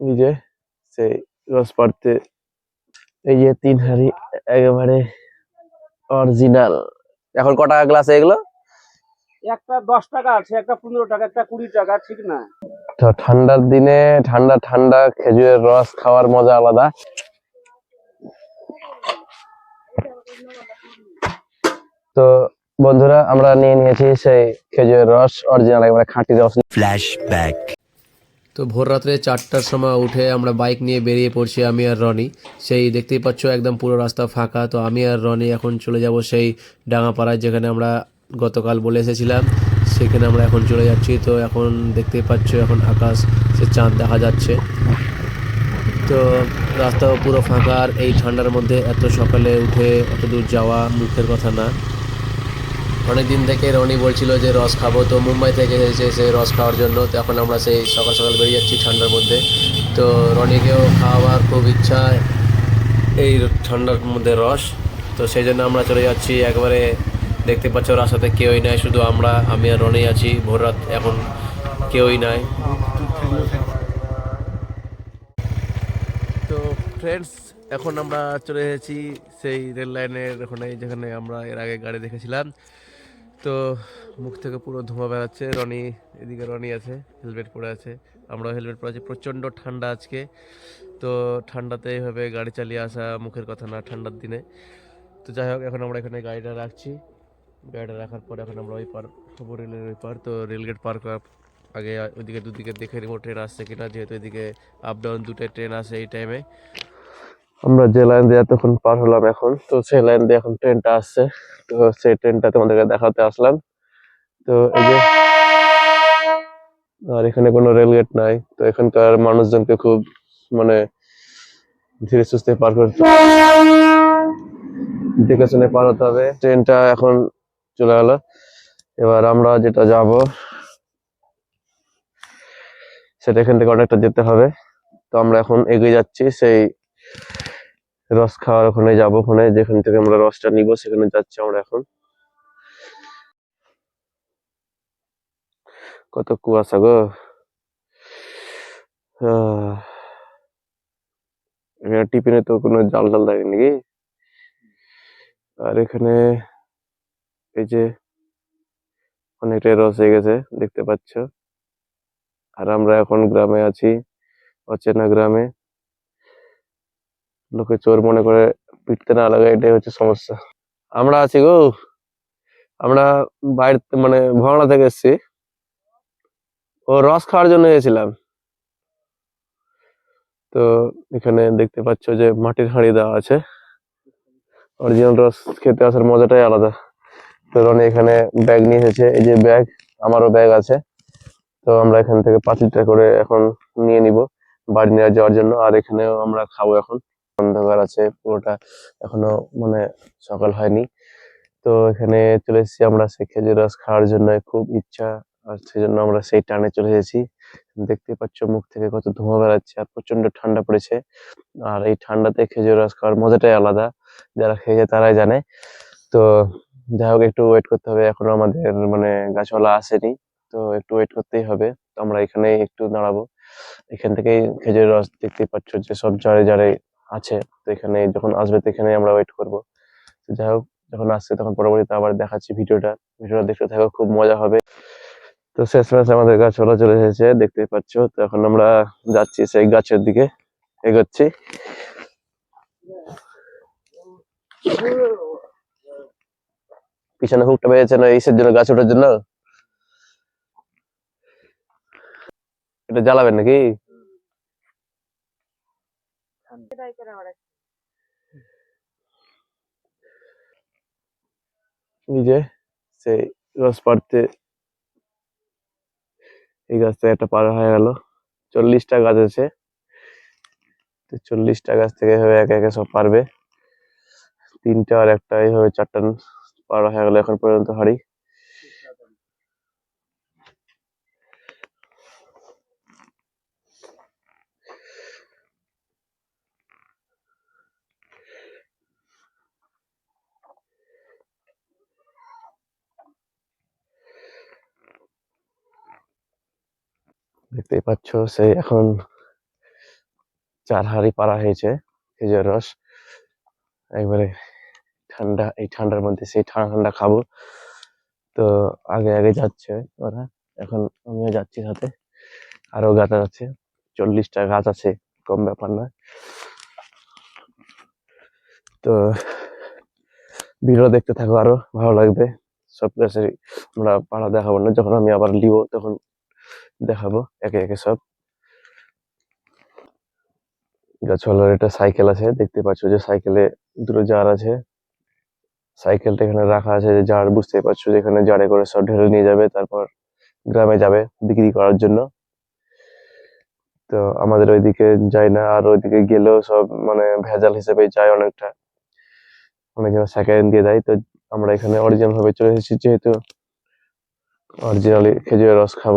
এই যে সেই রস পাড়তে। এই যে তিন হাড়ি একেবারে অরিজিনাল এখন ক টাকা গ্লাস এগুলো? একটা দশ টাকা আছে একটা পনেরো টাকা একটা কুড়ি টাকা ঠিক না? তো ঠান্ডার দিনে ঠান্ডা ঠান্ডা খেজুরের রস খাওয়ার মজা আলাদা। তো বন্ধুরা আমরা নিয়ে নিয়েছি সেই খেজুরের রস অরিজিনাল একেবারে খাঁটি রস। Flashback. তো ভোর রাত্রে চারটার সময় উঠে আমরা বাইক নিয়ে বেরিয়ে পড়ছি আমি আর রনি। সেই দেখতেই পাচ্ছ একদম পুরো রাস্তা ফাঁকা। তো আমি আর রনি এখন চলে যাব সেই ডাঙাপাড়ায় যেখানে আমরা গতকাল বলে এসেছিলাম। সেখানে আমরা এখন চলে যাচ্ছি। তো এখন দেখতেই পাচ্ছ এখন আকাশ, সে চাঁদ দেখা যাচ্ছে। তো রাস্তাও পুরো ফাঁকা আর এই ঠান্ডার মধ্যে এত সকালে উঠে এত দূর যাওয়া মুখের কথা না। অনেক দিন থেকে রনি বলছিল যে রস খাব, তো মুম্বাই থেকে এসেছে সেই রস খাওয়ার জন্য তো এখন আমরা সেই সকাল সকাল বেরিয়ে যাচ্ছি ঠান্ডার মধ্যে। তো রনিকেও খাওয়ার খুব ইচ্ছা এই ঠান্ডার মধ্যে রস, তো সেই জন্য আমরা চলে যাচ্ছি। একবারে দেখতে পাচ্ছ রাস্তাতে কেউই নাই, শুধু আমরা, আমি আর রনি আছি, ভোর রাত এখন কেউই নাই। তো ফ্রেন্ডস এখন আমরা চলে এসেছি সেই রেল লাইনের ওখানে যেখানে আমরা এর আগে গাড়ি দেখেছিলাম। তো মুখ থেকে পুরো ধোঁয়া বেড়াচ্ছে রনি, এদিকে রনি আছে, হেলমেট পরে আছে। আমরাও হেলমেট পরে আছি। প্রচণ্ড ঠান্ডা আজকে। তো ঠান্ডাতে এইভাবে গাড়ি চালিয়ে আসা মুখের কথা না, ঠান্ডার দিনে। তো যাই হোক, এখন আমরা এখানে গাড়িটা রাখছি। গাড়িটা রাখার পর এখন আমরা ওই পার হব রেলের ওই পার। তো রেলগেট পার করার আগে ওইদিকে দুদিকে দেখে নিবো ট্রেন আসছে কিনা। যেহেতু এদিকে আপ ডাউন দুটো ট্রেন আসে এই টাইমে আমরা যে লাইন দিয়ে এতক্ষণ পার হলাম এখন, তো সেই লাইন দিয়ে এখন ট্রেনটা আসছে। তো সেই ট্রেনটা তোমাদেরকে দেখাতে আসলাম। তো এই যে, আর এখানে কোনো রেলগেট নাই। তো এখানকার মানুষজনকে খুব মানে ধীরে সুস্থে পার করতে দেখে শুনে পার হতে হবে। ট্রেনটা এখন চলে গেল। এবার আমরা যেটা যাব, সেটা এখান থেকে অনেকটা যেতে হবে। তো আমরা এখন এগিয়ে যাচ্ছি সেই রস খাওয়ার ওখানে যাব, ওখানে যেখান থেকে আমরা রসটা নিব, সেখানে যাচ্ছি আমরা এখন। কত কুয়াশা গো। টিফিনে তো কোনো জাল টাল থাকে নাকি? আর এখানে এই যে অনেকটাই রস হয়ে গেছে, দেখতে পাচ্ছ। আর আমরা এখন গ্রামে আছি, অচেনা গ্রামে। লোকে চোর মনে করে পিটতে না লাগে এটাই হচ্ছে সমস্যা। আমরা আছি গো। আমরা বাইরে মানে ভাঙড়া থেকে এসেছি। ও রস খাওয়ার জন্য গেছিলাম। তো এখানে দেখতে পাচ্ছ যে মাটির হাঁড়ি দেওয়া আছে। অরিজিনাল রস খেতে আসার মজাটাই আলাদা। তো রনি এখানে ব্যাগ নিয়ে এসেছে। এই যে ব্যাগ, আমারও ব্যাগ আছে। তো আমরা এখান থেকে পাঁচ লিটার করে এখন নিয়ে নিব বাড়ি নিয়ে যাওয়ার জন্য। আর এখানেও আমরা খাব এখন। অন্ধকার আছে, পুরোটা এখনও মানে সকাল হয়নি। তো এখানে চলে এসেছি আমরা সেই খেজুর রস খাওয়ার জন্য, খুব ইচ্ছা আর সেই জন্য আমরা সেই টানে চলে এসেছি। দেখতে পাচ্ছ মুখ থেকে কত ধোঁয়া বেড়াচ্ছে আর প্রচণ্ড ঠান্ডা পড়েছে। আর এই ঠান্ডাতে খেজুর রস খাওয়ার মজাটাই আলাদা, যারা খেয়েছে তারাই জানে। তো যাই হোক, একটু ওয়েট করতে হবে, এখনও আমাদের মানে গাছওয়ালা আসেনি, তো একটু ওয়েট করতেই হবে। তো আমরা এখানে একটু দাঁড়াবো। এখান থেকেই খেজুর রস দেখতে পাচ্ছ যে সব জারে জারে আছে। তো এখানে যখন আসবে তো এখানে আমরা ওয়েট করব। যাই হোক, যখন আসছে তখন পরবর্তীতে আবার দেখাচ্ছি ভিডিওটা। ভিডিওটা দেখতে থাকো, খুব মজা হবে। তো শেষ শেষমেশ আমাদের গাছওয়ালা চলে এসেছে, দেখতেই পাচ্ছ। তো এখন আমরা যাচ্ছি সেই গাছের দিকে, এগোচ্ছি। পিছনে হুকটা পেয়েছে না ইসের জন্য গাছ ওঠার জন্য? এটা জ্বালাবেন নাকি? এই যে সেই রস পাড়তে এই গাছটা একটা পার হয়ে গেল চল্লিশটা গাছ আছে তো চল্লিশটা গাছ থেকে এভাবে একে একে সব পারবে তিনটা আর একটা এইভাবে চারটা পার হয়ে গেল এখন পর্যন্ত হাড়ি দেখতেই পাচ্ছ সেই এখন চার হাঁড়ি পাড়া হয়েছে, খেজুর রস। একবারে ঠান্ডা, এই ঠান্ডার মধ্যে সেই ঠান্ডা ঠান্ডা খাব। তো আগে আগে যাচ্ছে ওরা, এখন আমিও যাচ্ছি সাথে। আরও গাছ আছে, চল্লিশটা গাছ আছে, কম ব্যাপার না তো ভিডিও দেখতে থাকো আরও ভালো লাগবে। সব গাছের আমরা পাড়া দেখাবো না, যখন আমি আবার লিব, তখন দেখাবো, একে একে সব। গাছওয়ালার একটা সাইকেল আছে, দেখতে পাচ্ছ যে সাইকেলে দুটো জার আছে। সাইকেলটা এখানে রাখা আছে যে জার বুঝতেই পারছ যে এখানে জারে করে সব ঢেলে নিয়ে যাবে, তারপর গ্রামে যাবে বিক্রি করার জন্য। তো আমাদের ওইদিকে যায় না, আর ওইদিকে গেলেও সব মানে ভেজাল হিসেবে যায় অনেকটা। অনেকজন সেকেন্ড দিয়ে দেয়, তো আমরা এখানে অরিজিনাল ভাবে চলে এসেছি, যেহেতু অরিজিনালি খেজুরের রস খাব।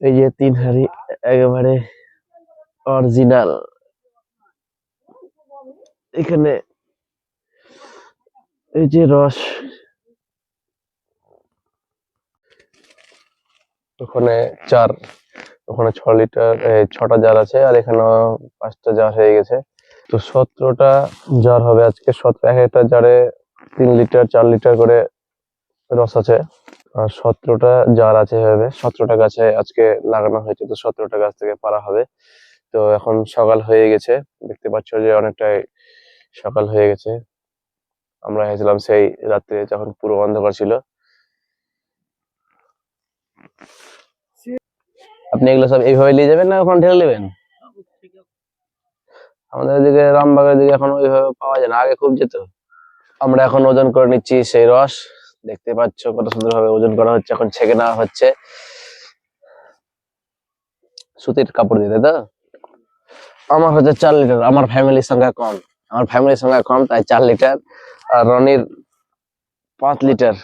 এই যে তিন হাঁড়ি একেবারে অরিজিনাল এখানে এই যে রস। ওখানে চার, ওখানে ছ লিটার ছটা জার আছে আর এখানে পাঁচটা জার হয়ে গেছে। তো সতেরোটা জার হবে আজকে। সতেরো, এক একটা জারে তিন লিটার, চার লিটার করে রস আছে। আর সতেরোটা জার আছে হবে সতেরোটা গাছে আজকে লাগানো হয়েছে, তো সতেরোটা গাছ থেকে পারা হবে। তো এখন সকাল হয়ে গেছে, দেখতে পাচ্ছ যে অনেকটাই সকাল হয়ে গেছে। আমরা এসেছিলাম সেই রাত্রে যখন পুরো অন্ধকার ছিল। আপনি এগুলো সব এইভাবে নিয়ে যাবেন না ওখানে ঢেলে নেবেন? আমাদের এদিকে রামবাগের দিকে এখন ওইভাবে পাওয়া যায় না, আগে খুব যেত। আমরা এখন ওজন করে নিচ্ছি সেই রস। দেখতে পাচ্ছ কত সুন্দর ভাবে ওজন করা হচ্ছে, এখন ছেঁকে নেওয়া হচ্ছে। সুতির কাপড় দিয়ে তো? আমার হচ্ছে চার লিটার, আমার ফ্যামিলির সংখ্যা কম। আমার ফ্যামিলির সংখ্যা কম, তাই চার লিটার। আর রনির পাঁচ লিটার।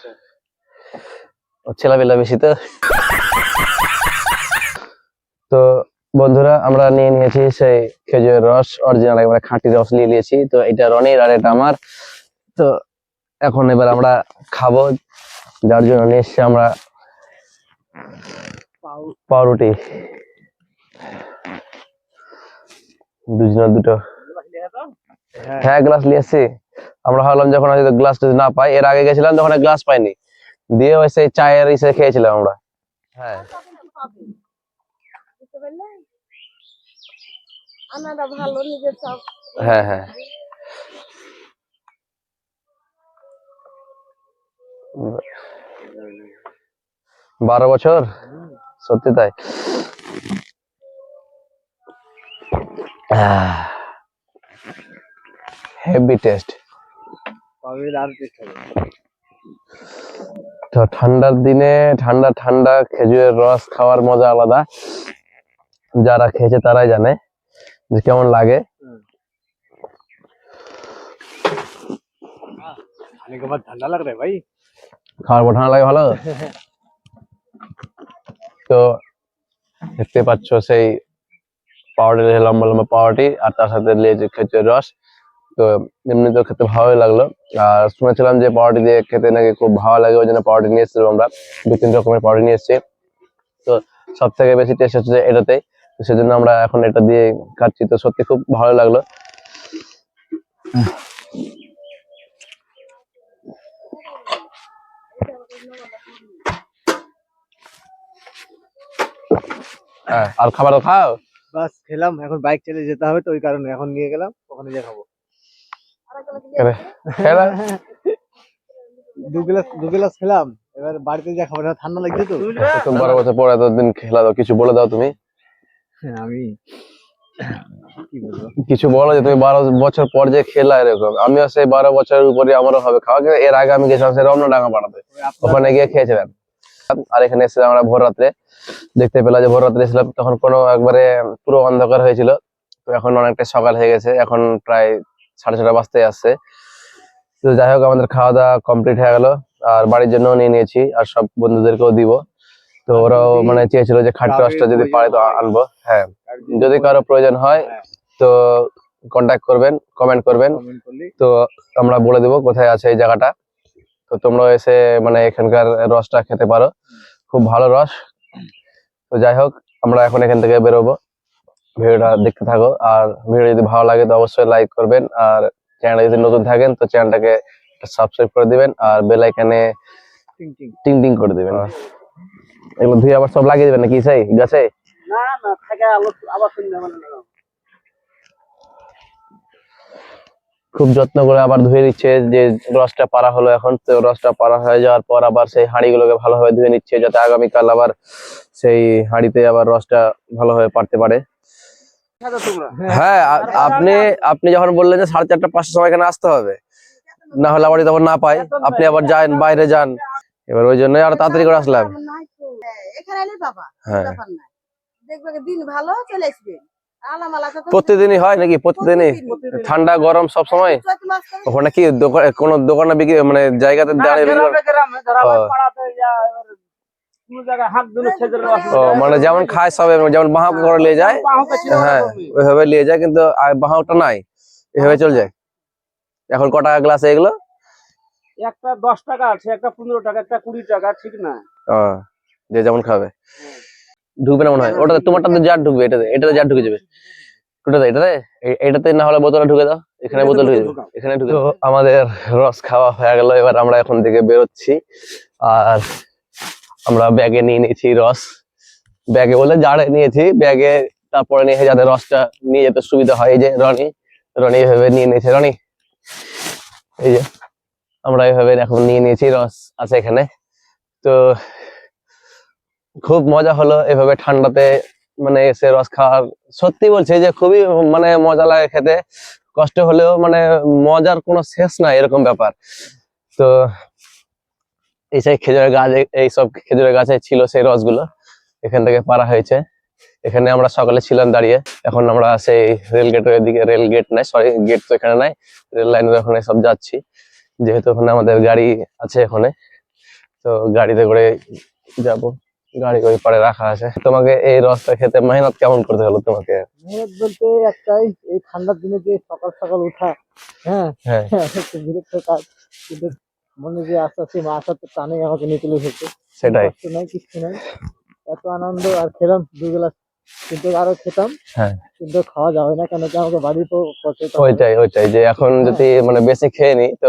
ছেলেবেলা বেশি তো। তো বন্ধুরা, আমরা নিয়ে নিয়েছি সেই খেজুরের রস অরিজিনাল খাঁটি রস নিয়ে নিয়েছি। তো এটা রনির আর এটা আমার। তো এখন এবার আমরা খাব যার জন্য নিয়ে এসছি আমরা পাউরুটি। দুজনের দুটো। হ্যাঁ গ্লাস নিয়ে এসছি। আমরা ভাবলাম যখন হয়তো গ্লাস না পাই এর আগে গেছিলাম তখন গ্লাস পাইনি। দিয়ে ওই সেই চায়ের ইসে খেয়েছিলাম আমরা। হ্যাঁ। হ্যাঁ হ্যাঁ। বারো বছর? সত্যি তাই? হেভি টেস্ট তো ঠান্ডার দিনে ঠান্ডা ঠান্ডা খেজুরের রস খাওয়ার মজা আলাদা। যারা খেয়েছে তারাই জানে যে কেমন লাগে। ঠান্ডা লাগ ভাই। খাওয়ার পর লাগে ভালো? তো দেখতে পাচ্ছ সেই পাউডার লম্বা লম্বা পাউডারটি, আর তার সাথে লেজে খেজুরের রস। তো এমনি তো খেতে ভালোই লাগল। আর শুনেছিলাম যে পাউডার দিয়ে খেতে নাকি খুব ভালো লাগে, ওই জন্য পাউডার নিয়ে এসেছিলাম আমরা। দু তিন রকমের পাউডার নিয়ে এসেছি। তো সব থেকে বেশি টেস্ট হচ্ছে এটাতেই। তো সেজন্য আমরা এখন এটা দিয়ে খাচ্ছি। তো সত্যি খুব ভালো লাগল। আর খাবার খাও? বাস খেলাম। এখন বাইক চালিয়ে যেতে হবে তো ওই কারণে এখন নিয়ে গেলাম ওখানে যা খাব। দু গ্লাস দু গ্লাস খেলাম। এবার বাড়িতে যা খাব ঠান্ডা লাগছে তো। এত বারো বছর পর এতদিন খেলা দাও কিছু বলে দাও তুমি। আমি কিছু বলো যে তুমি বারো বছর পর যে খেলা এরকম আমিও সেই বারো বছরের উপরে আমারও হবে খাওয়া এর আগে আমি গেছিলাম সেই রমনা পাড়াতে। ওখানে গিয়ে খেয়েছিলাম। আর এখানে এসেছিলাম আমরা ভোর রাত্রে দেখতে পেলাম যে ভোর রাত্রে এসেছিলাম তখন কোনো একবারে পুরো অন্ধকার হয়েছিল। তো এখন অনেকটা সকাল হয়ে গেছে এখন প্রায় সাড়ে ছটা বাজতে আসছে। তো যাই হোক আমাদের খাওয়া দাওয়া কমপ্লিট হয়ে গেল। আর বাড়ির জন্য নিয়ে নিয়েছি আর সব বন্ধুদেরকেও দিব। তো ওরাও মানে চেয়েছিল যে খাট্টা রসটা যদি পারে তো আনব। হ্যাঁ যদি কারও প্রয়োজন হয় হ্যাঁ। তো কন্ট্যাক্ট করবেন কমেন্ট করবেন। তো আমরা বলে দেবো কোথায় আছে এই জায়গাটা। তো তোমরা এসে মানে এখানকার রসটা খেতে পারো। খুব ভালো রস। তো যাই হোক আমরা এখন এখান থেকে বেরোবো। ভিডিওটা দেখতে থাকো। আর ভিডিও যদি ভালো লাগে তো অবশ্যই লাইক করবেন। আর চ্যানেলে যদি নতুন থাকেন তো চ্যানেলটাকে সাবস্ক্রাইব করে দিবেন। আর বেল আইকনে টিং টিং। করে দিবেন। এগুলো ধুয়ে আবার সব লাগিয়ে দিবেন নাকি সেই গাছে? না না থাকে আলো আবার শুনবে মানে খুব যত্ন করে আবার ধুয়ে নিচ্ছে যে রসটা পারা হলো এখন তো রসটা পারা হয়ে যাওয়ার পর আবার সেই হাঁড়িগুলোকে ভালোভাবে ধুয়ে নিচ্ছে যাতে আগামীকাল আবার সেই হাঁড়িতে আবার রসটা ভালোভাবে পারতে পারে। হ্যাঁ আপনি আপনি যখন বললেন যে সাড়ে চারটা পাঁচটার সময় এখানে আসতে হবে না হলে আবার আবার না পাই আপনি আবার যান বাইরে যান। এবার ওই জন্য আর তাড়াতাড়ি করে আসলাম। হ্যাঁ দেখবে দিন ভালো চলে আসবে। প্রতিদিনই হয় নাকি? প্রতিদিনই ঠান্ডা গরম সব সময় ওখানে কি কোন দোকানে বিক্রি মানে জায়গাতে দাঁড়িয়ে। ও। মানে যেমন খায় সব যেমন বাহাক করে নিয়ে যায় হ্যাঁ ওইভাবে নিয়ে যায় কিন্তু আর বাহাকটা নাই। এভাবে চলে যায়। এখন ক টাকা গ্লাস এগুলো? একটা দশ টাকা আছে একটা পনেরো টাকা একটা কুড়ি টাকা ঠিক না? যে যেমন খাবে। ঢুকবে না মনে হয়? ওটাতে তোমারটাতে জার ঢুকবে এটাতে এটাতে জার ঢুকে যাবে। ওটাতে এটাতে এটাতে না হলে বোতলে ঢুকে দাও। এখানে বোতল ঢুকে যাবে এখানে ঢুকে আমাদের রস খাওয়া হয়ে গেল এবার আমরা এখন থেকে বেরোচ্ছি। আর আমরা ব্যাগে নিয়ে নিয়েছি রস। ব্যাগে বলে জারে নিয়েছি ব্যাগে তারপরে নিয়ে যাতে রসটা নিয়ে যেতে সুবিধা হয়। এই যে রনি রনি এভাবে নিয়ে নিয়েছে রনি। এই যে আমরা এভাবে এখন নিয়ে নিয়েছি রস আছে এখানে। তো খুব মজা হলো এভাবে ঠান্ডাতে মানে এসে রস খাওয়ার সত্যি বলছি যে খুবই মানে মজা লাগে খেতে। কষ্ট হলেও মানে মজার কোনো শেষ নাই এরকম ব্যাপার। তো এই সেই খেজুরের গাছ, এই- এই সব খেজুরের গাছে ছিল সেই রসগুলো। এখান থেকে পারা হয়েছে। এখানে আমরা সকালে ছিলাম দাঁড়িয়ে। এখন আমরা সেই রেল গেটের দিকে রেল গেট নাই সরি গেট তো এখানে নাই। রেল লাইনের ওখানে সব যাচ্ছি। যেহেতু ওখানে আমাদের গাড়ি আছে এখানে। তো গাড়িতে করে যাব। গাড়ি ওই পারে রাখা আছে। তোমাকে এই রসটা খেতে মেহনত কেমন করতে হলো তোমাকে? মেহনত বলতে একটাই এই ঠান্ডার দিনে যে সকাল সকাল উঠা হ্যাঁ? হ্যাঁ। বিরক্ত কাজ। কিন্তু মনে যে আস্তে আস্তে মা আসার তো টানেই আমাকে নিয়ে চলে সেটাই। কিছু নাই কিছু নাই। এত আনন্দ আর খেলাম দুই বেলা কিন্তু আরও খেতাম। হ্যাঁ। কিন্তু খাওয়া যাবে না কেন কি আমাকে বাড়ি তো। ওইটাই ওইটাই যে এখন যদি মানে বেশি খেয়ে নি তো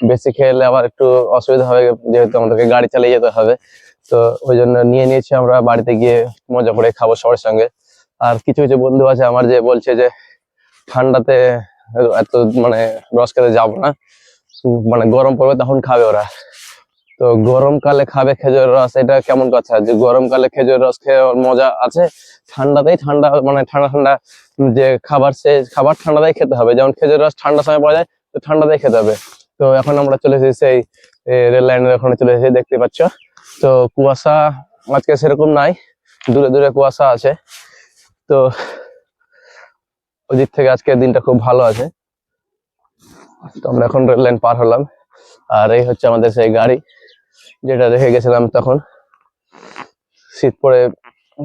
বেশি খেলে আবার একটু অসুবিধা হবে যেহেতু আমাদেরকে গাড়ি চালিয়ে যেতে হবে। তো ওই জন্য নিয়ে নিয়েছি আমরা বাড়িতে গিয়ে মজা করে খাব সবার সঙ্গে। আর কিছু কিছু বন্ধু আছে আমার যে বলছে যে ঠান্ডাতে এত মানে রস খেতে যাব না। মানে গরম পড়বে তখন খাবে ওরা। তো গরমকালে খাবে খেজুর রস, এটা কেমন কথা? যে গরমকালে খেজুর রস খেয়ে মজা আছে, ঠান্ডাতেই ঠান্ডা মানে ঠান্ডা ঠান্ডা যে খাবার, সে খাবার ঠান্ডাতেই খেতে হবে। যেমন খেজুর রস ঠান্ডার সময় পাওয়া যায়, তো ঠান্ডাতেই খেতে হবে। তো এখন আমরা চলে এসেছি সেই রেল লাইনের ওখানে চলে এসেছি, দেখতে পাচ্ছ? তো কুয়াশা আজকে সেরকম নাই, দূরে দূরে কুয়াশা আছে। তো ওদিক থেকে আজকের দিনটা খুব ভালো আছে। তো আমরা এখন রেল লাইন পার হলাম, আর এই হচ্ছে আমাদের সেই গাড়ি। যেটা রেখে গেছিলাম তখন। শীত পড়ে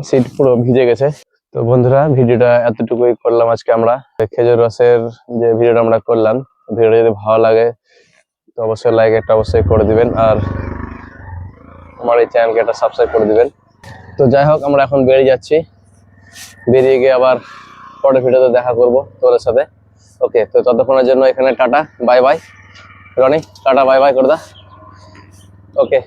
সিট পুরো ভিজে গেছে। তো বন্ধুরা, ভিডিওটা এতটুকুই করলাম আজকে আমরা। খেজুর রসের যে ভিডিওটা আমরা করলাম, ভিডিওটা যদি ভালো লাগে, তো অবশ্যই লাইক একটা অবশ্যই করে দিবেন। আর আমার এই চ্যানেলকে একটা সাবস্ক্রাইব করে দিবেন। তো যাই হোক, আমরা এখন বেরিয়ে যাচ্ছি। বেরিয়ে গিয়ে আবার পরের ভিডিওতে দেখা করব তোদের সাথে। ওকে তো ততক্ষণের জন্য এখানে tata bye bye Rony, tata bye bye করে দা। ওকে